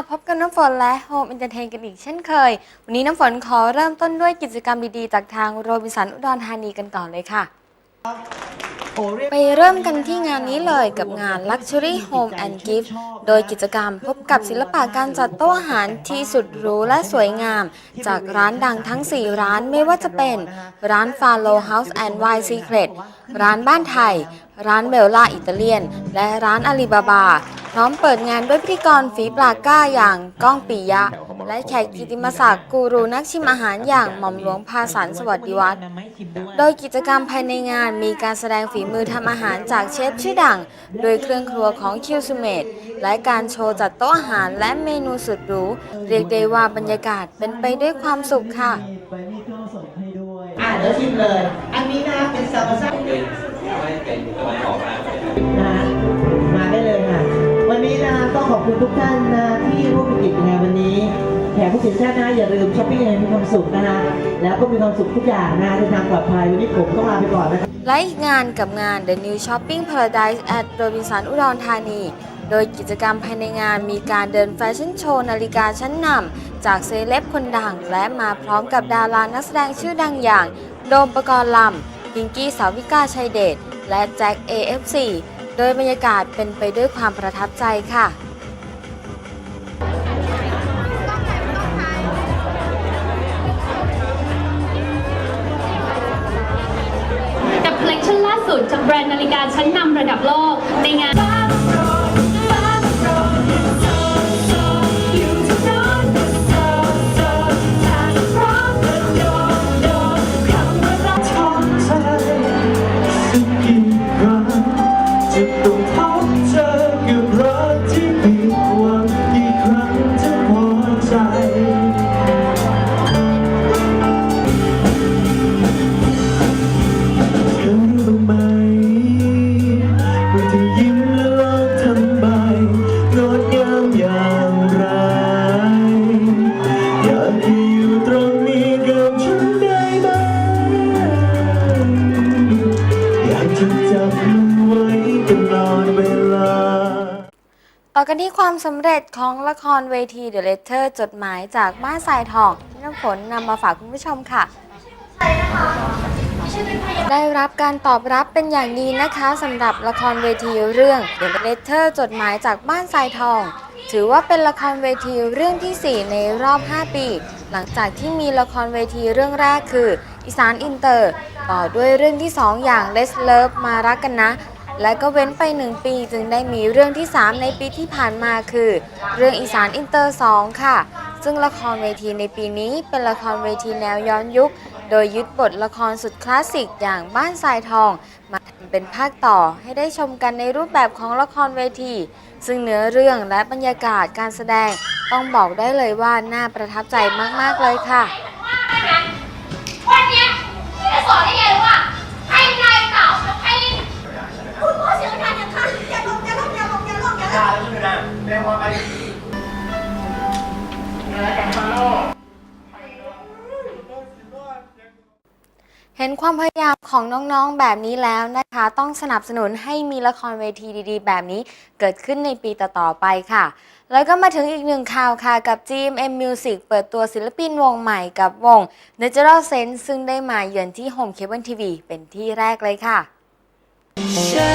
สวัสดีค่ะพบกับน้ำฝนและโฮม e อนเตอร์เทนกันอีกเช่นเคย วันนี้น้ำฝนขอเริ่มต้นด้วยกิจกรรมดีๆ จากทางโรบินสันอุดรธานีกันก่อนเลยค่ะ ไปเริ่มกันที่งานนี้เลยกับงาน Luxury Home and Gift โดยกิจกรรมพบกับศิลปะการจัดโต๊ะอาหารที่สุดหรูและสวยงาม จากร้านดังทั้ง 4 ร้านไม่ว่าจะเป็น ร้าน f a l o House and Wine Secret ร้านบ้านไทย ร้านเบลล่าอิตาเลียน และร้านอาลีบาบาพร้อมเปิดงานด้วยพิธีกรฝีปลาก้าอย่างก้องปิยะ และแขกกิติมศักดิ์กูรูนักชิมอาหารอย่างหม่อมหลวงพาสันสวัสดิวัฒน์โดยกิจกรรมภายในงานมีการแสดงฝีมือทำอาหารจากเชฟชื่อดัง โดยเครื่องครัวของคิวซูเมดและการโชว์จัดโต๊ะอาหารและเมนูสุดหรูเรียกได้ว่าบรรยากาศเป็นไปด้วยความสุขค่ะไปมีเครื่องส่งให้ด้วยอ่าเดี๋ยวชิมเลย อันนี้นะเป็นซาบะซ่า เป็นไม่เป็นตะวันออกมาเลยคะมาได้เลยค่ะ วันนี้นะต้องขอบคุณทุกท่านนะที่ร่วมกิจกรรมวันนี้แขกผู้เขียชาตินะอย่าลืมช้อปปิ้งให้มีความสุขนะคะแล้วก็มีความสุขทุกอย่างนะเดินทางปลอดภัยวันนี้ผมต้องลาไปก่อนนะคะและอีกงานกับงาน The New Shopping Paradise at Robinson อุดรธานี โดยกิจกรรมภายในงานมีการเดินแฟชั่นโชว์นาฬิกาชั้นนำจากเซเลบคนดัง และมาพร้อมกับดารานักแสดงชื่อดังอย่าง โดมประกรณ์ลำพิงกี้สาวิกาชัยเดช และแจ็ค AFC โดยบรรยากาศเป็นไปด้วยความประทับใจค่ะกับคอลเลคชันล่าสุดจากแบรนด์นาฬิกาชั้นนำระดับโลกในงาน ต่อกันที่ความสำเร็จของละครเวที The Letter จดหมายจากบ้านทรายทอง ที่น้ำฝนนำมาฝากคุณผู้ชมค่ะ ได้รับการตอบรับเป็นอย่างดีนะคะสำหรับละครเวทีเรื่อง The Letter จดหมายจากบ้านทรายทอง ถือว่าเป็นละครเวทีเรื่องทีสี่ 4 ในรอบ 5 ปี หลังจากที่มีละครเวทีเรื่องแรกคืออีสานอินเตอร์ ต่อด้วยเรื่องที่ 2 อย่าง Let's Love มารักกันนะ และก็เว้นไป 1 ปีจึงได้มีเรื่องที่ 3 ในปีที่ผ่านมาคือ เรื่องอีสานอินเตอร์ 2 ค่ะ ซึ่งละครเวทีในปีนี้เป็นละครเวทีแนวย้อนยุค โดยยึดบทละครสุดคลาสสิกอย่างบ้านทรายทอง มาทำเป็นภาคต่อให้ได้ชมกันในรูปแบบของละครเวที ซึ่งเนื้อเรื่องและบรรยากาศการแสดง ต้องบอกได้เลยว่าน่าประทับใจมากๆเลยค่ะ วันเนี้ยพี่จะสอนให้ไงรู้ป่ะให้นายเต่ากับให้คุณพ่อเสียงดังอย่าค่ะอย่าลงอย่าลงอย่าลงอย่าลงอย่าลงเห็นความพยายามของน้องๆแบบนี้แล้วนะคะ ต้องสนับสนุนให้มีละครเวทีดีๆ แบบนี้เกิดขึ้นในปีต่อๆไปค่ะ แล้วก็มาถึงอีกหนึ่งข่าวค่ะกับ GMM Music เปิดตัวศิลปินวงใหม่กับวง Natural Sense ซึ่งได้มาเยือนที่ Home Cable TV เป็นที่แรกเลยค่ะ ใช้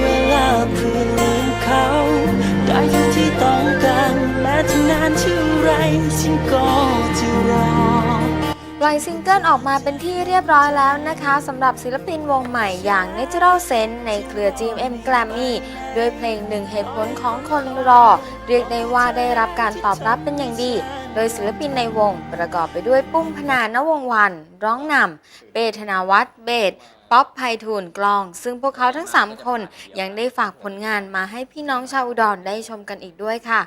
เวลาเพื่อลืมเขา การแม้จะนานเท่าไรฉันก็จะรอปล่อยซิงเกิลออกมาเป็นที่เรียบร้อยแล้วนะคะสำหรับศิลปินวงใหม่อย่าง Natural Sense ในเครือ GMM Grammy ด้วยเพลงหนึ่งเหตุผลของคนรอ เรียกได้ว่าได้รับการตอบรับเป็นอย่างดี โดยศิลปินในวงประกอบไปด้วยปุ้มพนานวงวัน ร้องนำเบธนาวัฒน์เบส ป๊อปไพฑูรย์กลอง ซึ่งพวกเขาทั้ง 3 คนยังได้ฝากผลงานมาให้พี่น้องชาวอุดรได้ชมกันอีกด้วยค่ะ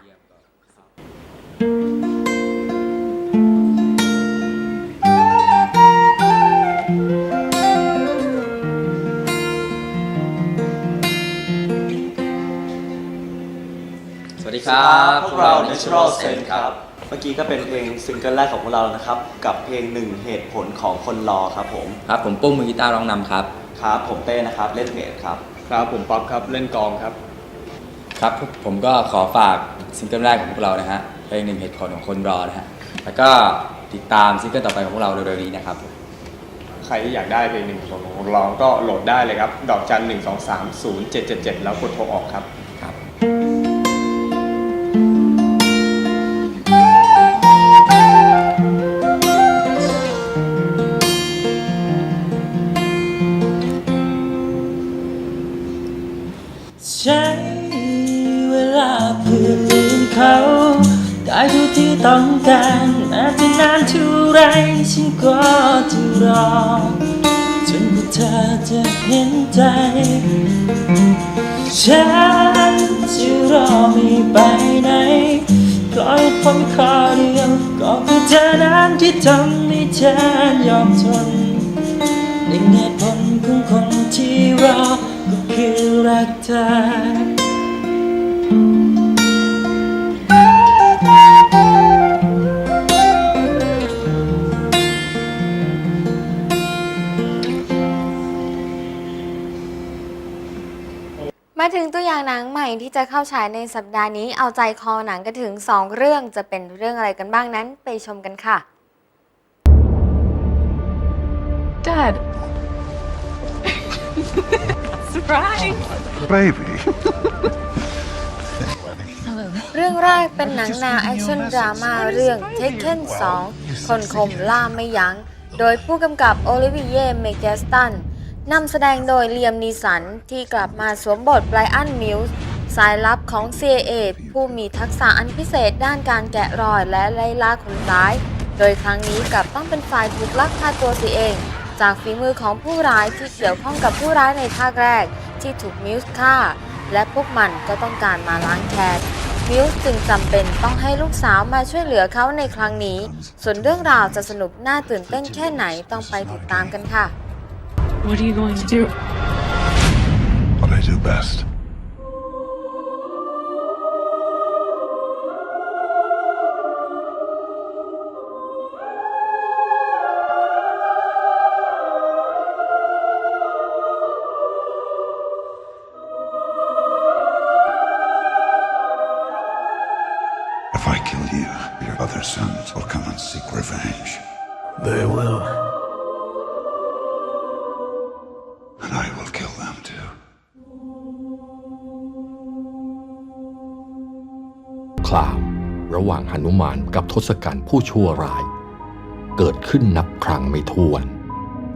สวัสดีครับ พวกเรา Natural Sense ครับ เมื่อกี้ก็เป็นเพลงซิงเกิลแรกของพวกเรานะครับ กับเพลงหนึ่งเหตุผลของคนรอครับผมครับผมปุ้มมือกีตาร์ร้องนำครับ ครับผมเต้นะครับ เล่นเบสครับ ครับผมป๊อปครับเล่นกลองครับ ครับผมก็ขอฝากซิงเกิลแรกของพวกเรานะฮะเพลงหนึ่งเหตุผลของคนรอนะฮะแล้วก็ติดตามซิงเกิลต่อไปของพวกเราเร็วๆนี้นะครับใครที่อยากได้เพลงหนึ่งของของเราก็โหลดได้เลยครับ ดอกจันหนึ่งสองสามศูนย์เจ็ดเจ็ดเจ็ดแล้วกดโทรออกครับครับ ที่ต้องการแม้จะนานเท่าไรฉันก็จะรอจนกว่าเธอจะเห็นใจ ฉันจะรอไม่ไปไหนปล่อยผมขอเดียวก็เพื่อเธอนั้นที่ทำให้ฉันยอมทนหนึ่งเหตุผลของคนที่รอก็คือรักเธอ มาถึงตัวอย่างหนังใหม่ที่จะเข้าฉายในสัปดาห์นี้เอาใจคอหนังกันถึง 2 เรื่องจะเป็นเรื่องอะไรกันบ้างนั้นไปชมกันค่ะ Dad. Surprise. Baby. เรื่องแรกเป็นหนังแนวแอคชั่นดราม่าเรื่อง Taken 2 คนคมล่าไม่ยัง้ง โดยผู้กำกับโอลิเวียเมเกสตัน นำแสดงโดยเลียมนีสันที่กลับมาสวมบทไบรอันมิลส์สายลับของ CIA ผู้มีทักษะอันพิเศษด้านการแกะรอยและไล่ล่าคนร้าย โดยครั้งนี้กลับต้องเป็นฝ่ายถูกลักพาตัวเสียเอง จากฝีมือของผู้ร้ายที่เกี่ยวข้องกับผู้ร้ายในภาคแรก ที่ถูกมิลส์ฆ่า และพวกมันก็ต้องการมาล้างแค้นมิลส์จึงจำเป็นต้องให้ลูกสาวมาช่วยเหลือเขาในครั้งนี้ ส่วนเรื่องราวจะสนุกน่าตื่นเต้นแค่ไหนต้องไปติดตามกันค่ะ What are you going to do? What I do best. If I kill you, your other sons will come and seek revenge. They will. ระหว่างหนุมานกับทศกัณฐ์ผู้ชั่วร้าย เกิดขึ้นนับครั้งไม่ถ้วน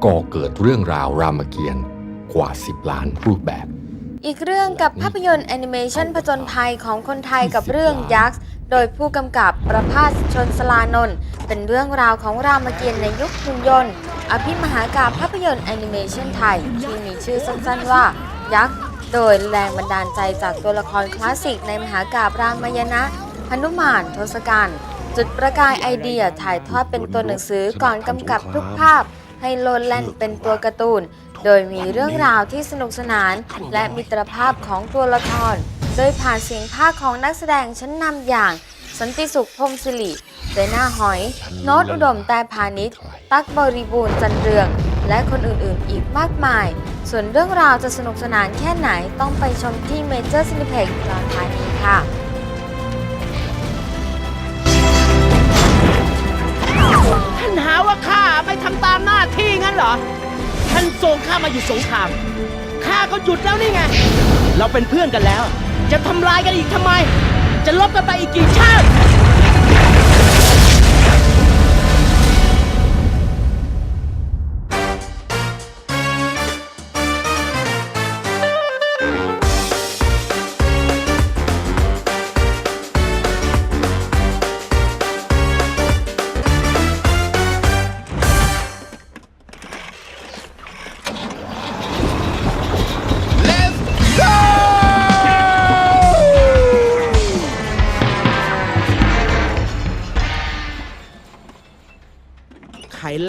ก่อเกิดเรื่องราวรามเกียรติ์กว่า 10 ล้านรูปแบบ อีกเรื่องกับภาพยนตร์แอนิเมชันผจญภัยของคนไทยกับเรื่องยักษ์ โดยผู้กำกับประภาสชนสลานนท์เป็นเรื่องราวของรามเกียรติ์ในยุคหุ่นยนต์ อภิมหากาภาพยนตร์แอนิเมชันไทย ที่มีชื่อสั้นๆว่า ยักษ์ โดยแรงบันดาลใจจากตัวละครคลาสสิกในมหากาพย์รามายณะ นุมานทศกัณฐ์จุดประกายไอเดียถ่ายทอดเป็นตัวหนังสือก่อนกำกับทุกภาพ ให้โลดแล่นเป็นตัวการ์ตูน โดยมีเรื่องราวที่สนุกสนาน และมิตรภาพของตัวละคร โดยผ่านเสียงภาคของนักแสดงชั้นนำอย่าง สันติสุขพรหมสิริเจน่าหอย โน้ตอุดมแต่พาณิชย์ตั๊กบริบูรณ์จันเรือง และคนอื่นๆ อีกมากมาย ส่วนเรื่องราวจะสนุกสนานแค่ไหนต้องไปชมที่เมเจอร์ซินิเพ็กตอนท้ายนี้ค่ะานหาว่าข้าไม่ทำตามหน้าที่งั้นเหรอ ท่านส่งข้ามาหยุดสงคราม ข้าก็หยุดแล้วนี่ไง เราเป็นเพื่อนกันแล้ว จะทำลายกันอีกทำไม จะลบกันไปอีกกี่ชาติ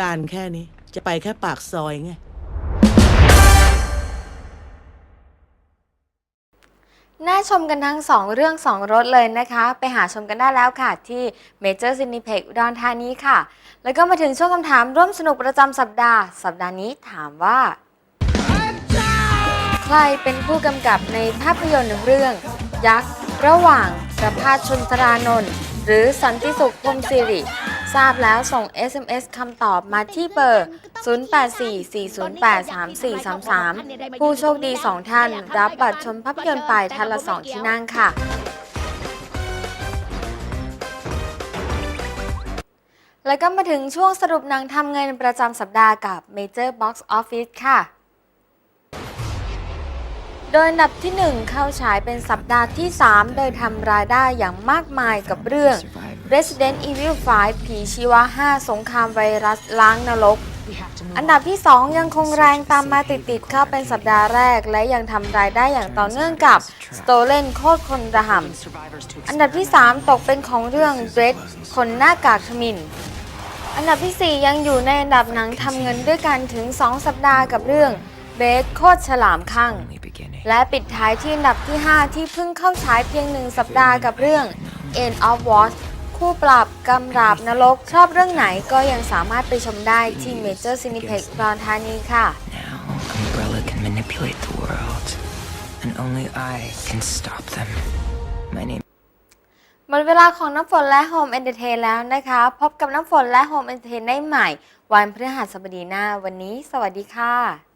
ลานแค่นี้ จะไปแค่ปากซอยไง น่าชมกันทั้ง 2 เรื่อง 2 รถเลยนะคะ ไปหาชมกันได้แล้วค่ะ ที่ Major Cineplex อุดรธานีค่ะ แล้วก็มาถึงช่วงคำถามร่วมสนุกประจำสัปดาห์ สัปดาห์นี้ถามว่า ใครเป็นผู้กำกับในภาพยนตร์เรื่อง ยักษ์ ระหว่างประภาสชนตรานนท์หรือสันติสุขพรหมสิริ ทราบแล้วส่ง SMS คำตอบมาที่เบอร์ 0844083433 ผู้โชคดี 2 ท่าน รับบัตรชมภาพยนตร์ไปท่านละ 2 ที่นั่งค่ะ แล้วก็มาถึงช่วงสรุปหนังทำเงินประจำสัปดาห์กับ Major Box Office ค่ะโดยอันดับที่ 1 เข้าฉายเป็นสัปดาห์ที่ 3 โดยทำรายได้อย่างมากมายกับเรื่อง Resident Evil 5 ผีชีวะ 5 สงครามไวรัสล้างนรก อันดับที่ 2 ยังคงแรงตามมาติดๆเข้าเป็นสัปดาห์แรก และยังทำรายได้อย่างต่อเนื่องกับ Stolen โคตรคนระห่ำอันดับที่ 3 ตกเป็นของเรื่อง Dread คนหน้ากากทมินอันดับที่ 4 ยังอยู่ในอันดับหนังทำเงินด้วยกันถึง 2 สัปดาห์กับเรื่องเบสโคตรฉลามข้าง และปิดท้ายที่อันดับที่ 5 ที่เพิ่งเข้าฉายเพียงหนึ่งสัปดาห์กับเรื่อง End of Watch คู่ปรับกำราบนรก ชอบเรื่องไหนก็ยังสามารถไปชมได้ที่ Major Cineplex อุดรธานีค่ะ Umbrella can manipulate the world, and only I can stop them. My name หมดเวลาของน้ำฝนและ Home Entertain แล้วนะคะ พบกับน้ำฝนและ Home Entertain ได้ใหม่ วันพฤหัสบดีหน้าวันนี้ สวัสดีค่ะ